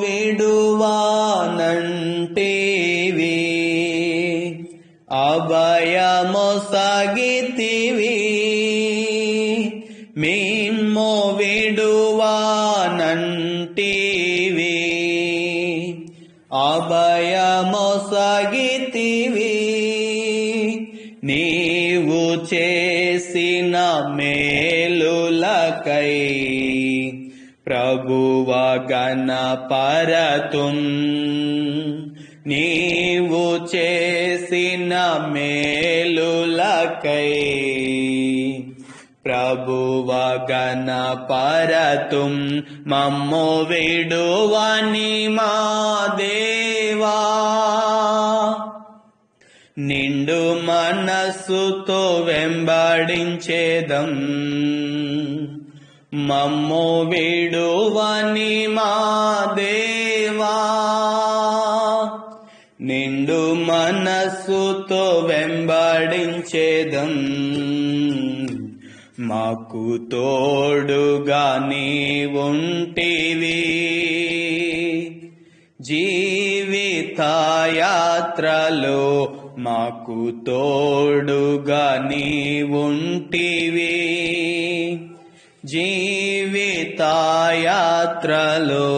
విడువానంటివి. అభయమొసగితివి మిమ్మో విడువానంటివి. అభయమొసగితివి నీవు చేసిన మేలులకై ప్రభువ గణపరతుం నీవు చేసిన మేలులకై ప్రభువ గణపరతుం మమ్ము విడువని మా దేవా. నిండు మనస్సుతో వెంబడించేదం. మమ్ము విడువని మా దేవా. నిండు మనస్సుతో వెంబడించేదం. మాకు తోడుగా నీవుంటివి. ఉంటివి జీవితయాత్రలో మాకు తోడుగా నీవుంటివి. జీవితయాత్రలో